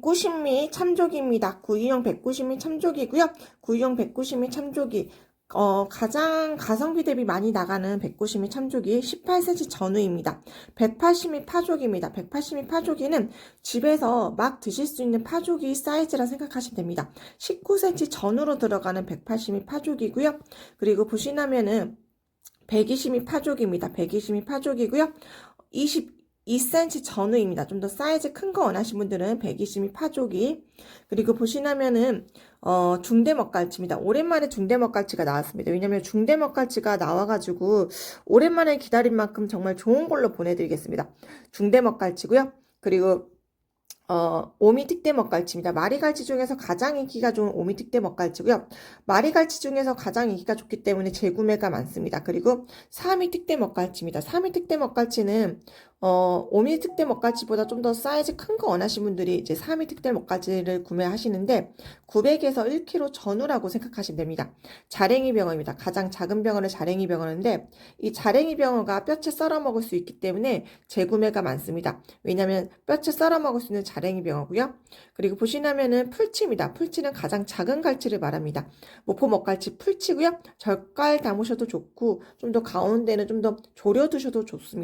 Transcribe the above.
190미 참조기입니다. 구이용 190미 참조기고요. 구이용 190미 참조기. 어, 가장 가성비 대비 많이 나가는 190미 참조기 18cm 전후입니다. 180미 파조기입니다. 180미 파조기는 집에서 막 드실 수 있는 파조기 사이즈라 생각하시면 됩니다. 19cm 전후로 들어가는 180미 파조기고요. 그리고 보시면은 120미 파조기입니다. 120미 파조기고요. 22cm 전후입니다. 좀 더 사이즈 큰 거 원하시는 분들은 120미 파조기. 그리고 보시면은 어, 중대 먹갈치입니다. 오랜만에 중대 먹갈치가 나왔습니다. 왜냐면 중대 먹갈치가 나와가지고 오랜만에 기다린 만큼 정말 좋은 걸로 보내드리겠습니다. 중대 먹갈치고요. 그리고 어, 오미 특대 먹갈치입니다. 마리갈치 중에서 가장 인기가 좋은 오미 특대 먹갈치고요. 마리갈치 중에서 가장 인기가 좋기 때문에 재구매가 많습니다. 그리고 사미 특대 먹갈치입니다. 사미 특대 먹갈치는 어, 오미 특대 먹갈치보다 좀 더 사이즈 큰 거 원하시는 분들이 이제 사미 특대 먹갈치를 구매하시는데 900에서 1kg 전후라고 생각하시면 됩니다. 자랭이 병어입니다. 가장 작은 병어는 자랭이 병어인데 이 자랭이 병어가 뼈채 썰어 먹을 수 있기 때문에 재구매가 많습니다. 왜냐면 뼈채 썰어 먹을 수 있는 자랭이 병어고요. 그리고 보시면은 풀치입니다. 풀치는 가장 작은 갈치를 말합니다. 모포 먹갈치 풀치고요. 젓갈 담으셔도 좋고 좀 더 가운데는 좀 더 졸여 두셔도 좋습니다.